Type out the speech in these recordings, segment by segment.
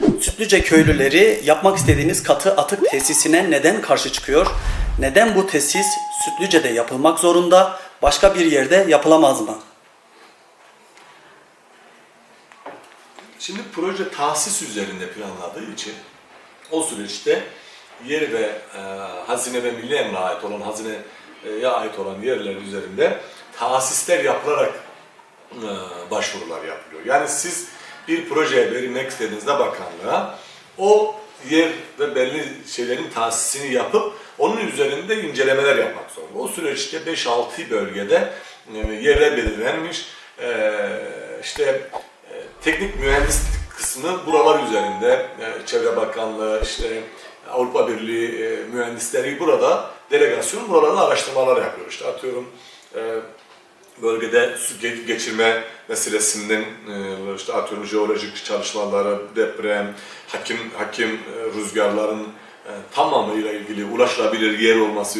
Sütlüce köylüleri yapmak istediğiniz katı atık tesisine neden karşı çıkıyor? Neden bu tesis Sütlüce'de yapılmak zorunda, başka bir yerde yapılamaz mı? Şimdi proje tahsis üzerinde planladığı için o süreçte yer ve e, hazine ve milli emre ait olan hazineye ait olan yerler üzerinde tahsisler yapılarak e, başvurular yapılıyor. Yani siz bir projeye verilmek istediğinizde bakanlığa o yer ve belli şeylerin tahsisini yapıp onun üzerinde incelemeler yapmak zorunda. O süreçte 5-6 bölgede e, yerler belirlenmiş. E, işte e, teknik mühendislik kısmı buralar üzerinde Çevre Bakanlığı, işte Avrupa Birliği mühendisleri burada delegasyon buralarda araştırmalar yapıyor. İşte atıyorum bölgede su ge- geçirme meselesinden e, işte atıyorum jeolojik çalışmaları, deprem, hakim hakim e, rüzgarların e, tamamıyla ilgili ulaşılabilir yer olması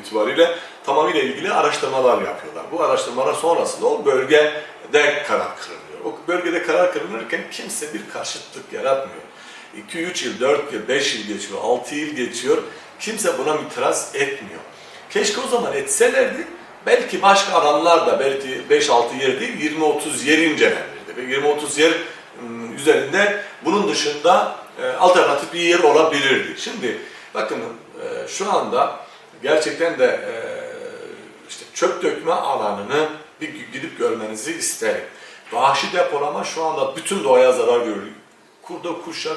itibariyle tamamıyla ilgili araştırmalar yapıyorlar. Bu araştırmalar sonrasında o bölgede karar kılınıyor. O bölgede karar kılınırken kimse bir karşıtlık yaratmıyor. 2-3 yıl, 4 yıl, 5 yıl geçiyor, 6 yıl geçiyor. Kimse buna itiraz etmiyor. Keşke o zaman etselerdi belki başka alanlarda belki 5-6 yer değil 20-30 yer incelenirdi. Ve 20-30 yer ım, üzerinde bunun dışında e, alternatif bir yer olabilirdi. Şimdi bakın e, şu anda gerçekten de e, işte çöp dökme alanını bir gidip görmenizi isterim. Vahşi depolama şu anda bütün doğaya zarar görüyor. Kurda, kuşa,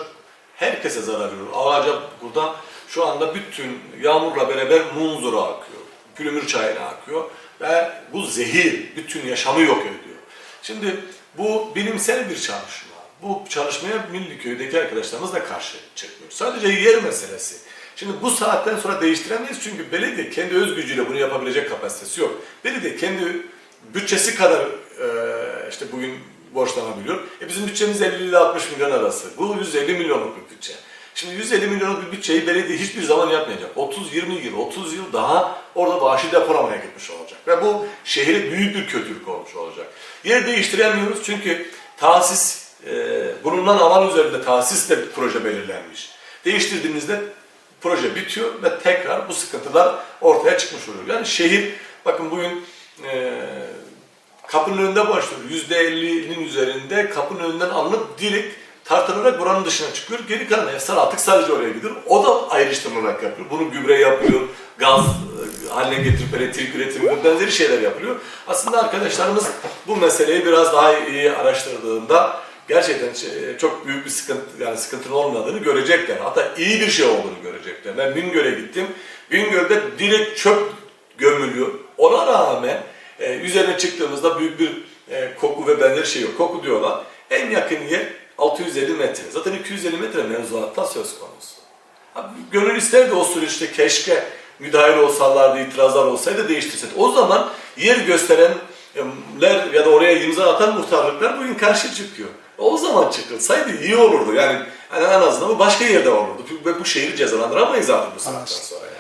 herkese zarar veriyor. Ağaca burada şu anda bütün yağmurla beraber munzura akıyor. Pülümür çayına akıyor. Ve bu zehir bütün yaşamı yok ediyor. Şimdi bu bilimsel bir çalışma. Bu çalışmaya Milliköy'deki arkadaşlarımız da karşı çıkmıyor. Sadece yer meselesi. Şimdi bu saatten sonra değiştiremeyiz çünkü belediye kendi öz gücüyle bunu yapabilecek kapasitesi yok. Belediye kendi bütçesi kadar e, işte bugün borçlanabiliyor. E bizim bütçemiz 50 ile 60 milyon arası. Bu 150 milyonluk bir bütçe. Şimdi 150 milyonluk bir bütçeyi belediye hiçbir zaman yapmayacak. 30-20 yıl, 30 yıl daha orada vahşi depolamaya gitmiş olacak. Ve bu şehre büyük bir kötülük olmuş olacak. Yer değiştiremiyoruz çünkü tahsis, e, bulunan alan üzerinde tahsis de proje belirlenmiş. Değiştirdiğinizde proje bitiyor ve tekrar bu sıkıntılar ortaya çıkmış oluyor. Yani şehir, bakın bugün e, kapının önünde başlıyor. %50'nin üzerinde kapının önünden alınıp direkt tartılarak buranın dışına çıkıyor. Geri kalan efsane atık sadece oraya gidiyor. O da ayrıştırılarak yapıyor. Bunu gübre yapıyor, gaz e, haline getirip elektrik üretimi ve benzeri şeyler yapılıyor. Aslında arkadaşlarımız bu meseleyi biraz daha iyi araştırdığında gerçekten şey- çok büyük bir sıkıntı yani sıkıntının olmadığını görecekler. Hatta iyi bir şey olduğunu görecekler. Ben Bingöl'e gittim. Bingöl'de direkt çöp gömülüyor. Ona rağmen e, üzerine çıktığımızda büyük bir e, koku ve benzeri şey yok. Koku diyorlar. En yakın yer 650 metre. Zaten 250 metre mevzuatta söz konusu. Abi, gönül isterdi o süreçte keşke müdahil olsalardı, itirazlar olsaydı değiştirseydi. O zaman yer gösterenler ya da oraya imza atan muhtarlıklar bugün karşı çıkıyor. O zaman çıkılsaydı iyi olurdu. Yani, yani en azından bu başka yerde olurdu. Ve bu şehri cezalandıramayız artık bu saatten sonra.